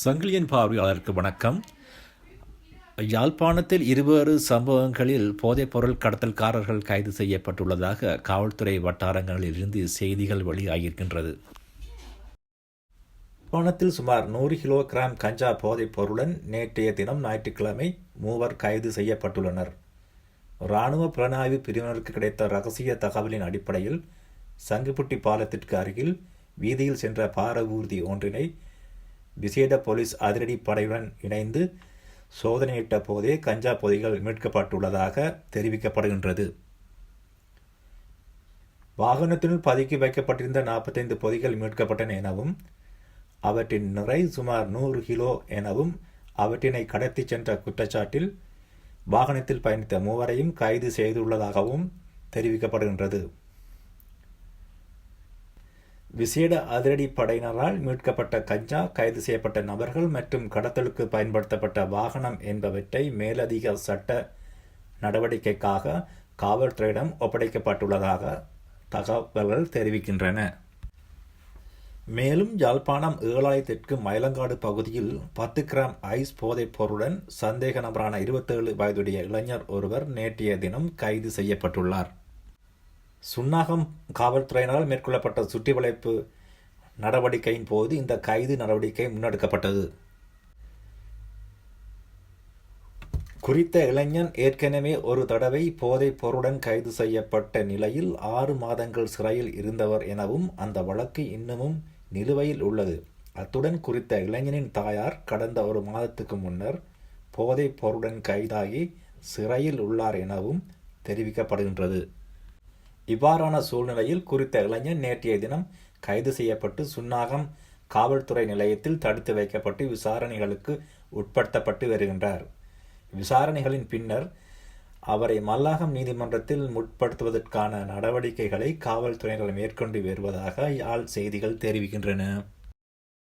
சங்கிலியன் பார்வையாளருக்கு வணக்கம். யாழ்ப்பாணத்தில் இருவேறு சம்பவங்களில் போதைப்பொருள் கடத்தல்காரர்கள் கைது செய்யப்பட்டுள்ளதாக காவல்துறை வட்டாரங்களில் இருந்து செய்திகள் வெளியாகியிருக்கின்றது. யாழ்ப்பாணத்தில் சுமார் நூறு கிலோகிராம் கஞ்சா போதைப்பொருளுடன் நேற்றைய தினம் ஞாயிற்றுக்கிழமை மூவர் கைது செய்யப்பட்டுள்ளனர். இராணுவ புலனாய்வு பிரிவினருக்கு கிடைத்த ரகசிய தகவலின் அடிப்படையில் சங்குப்புட்டி பாலத்திற்கு அருகில் வீதியில் சென்ற பார ஊர்தி ஒன்றினை விசேட போலீஸ் அதிரடி படையுடன் இணைந்து சோதனையிட்ட போதே கஞ்சா பொதிகள் மீட்கப்பட்டுள்ளதாக தெரிவிக்கப்படுகின்றது. வாகனத்தினுள் பதுக்கி வைக்கப்பட்டிருந்த நாற்பத்தைந்து பொதிகள் மீட்கப்பட்டன எனவும் அவற்றின் நிறை சுமார் நூறு கிலோ எனவும் அவற்றினை கடத்திச் சென்ற குற்றச்சாட்டில் வாகனத்தில் பயணித்த மூவரையும் கைது செய்துள்ளதாகவும் தெரிவிக்கப்படுகின்றது. விசேட அதிரடி படையினரால் மீட்கப்பட்ட கஞ்சா கைது செய்யப்பட்ட நபர்கள் மற்றும் கடத்தலுக்கு பயன்படுத்தப்பட்ட வாகனம் என்பவற்றை மேலதிக சட்ட நடவடிக்கைக்காக காவல்துறையிடம் ஒப்படைக்கப்பட்டுள்ளதாக தகவல்கள் தெரிவிக்கின்றன. மேலும் யாழ்ப்பாணம் ஏழாயிரத்திற்கு மயிலங்காடு பகுதியில் பத்து கிராம் ஐஸ் போதைப் பொருளுடன் சந்தேக நபரான இருபத்தேழு வயதுடைய இளைஞர் ஒருவர் நேற்றைய தினம் கைது செய்யப்பட்டுள்ளார். சுன்னாகம் காவல்துறையினால் மேற்கொள்ளப்பட்ட சுற்றி வளைப்பு நடவடிக்கையின் போது இந்த கைது நடவடிக்கை முன்னெடுக்கப்பட்டது. குறித்த இளைஞன் ஏற்கனவே ஒரு தடவை போதைப் பொருடன் கைது செய்யப்பட்ட நிலையில் ஆறு மாதங்கள் சிறையில் இருந்தவர் எனவும் அந்த வழக்கு இன்னமும் நிலுவையில் உள்ளது. அத்துடன் குறித்த இளைஞனின் தாயார் கடந்த ஒரு மாதத்துக்கு முன்னர் போதைப் பொருடன் கைதாகி சிறையில் உள்ளார் எனவும் தெரிவிக்கப்படுகின்றது. இவ்வாறான சூழ்நிலையில் குறித்த இளைஞன் நேற்றைய தினம் கைது செய்யப்பட்டு சுன்னாகம் காவல்துறை நிலையத்தில் தடுத்து வைக்கப்பட்டு விசாரணைகளுக்கு உட்படுத்தப்பட்டு வருகின்றார். விசாரணைகளின் பின்னர் அவரை மல்லாகம் நீதிமன்றத்தில் முற்படுத்துவதற்கான நடவடிக்கைகளை காவல்துறையினர் மேற்கொண்டு வருவதாக யாழ் செய்திகள் தெரிவிக்கின்றன.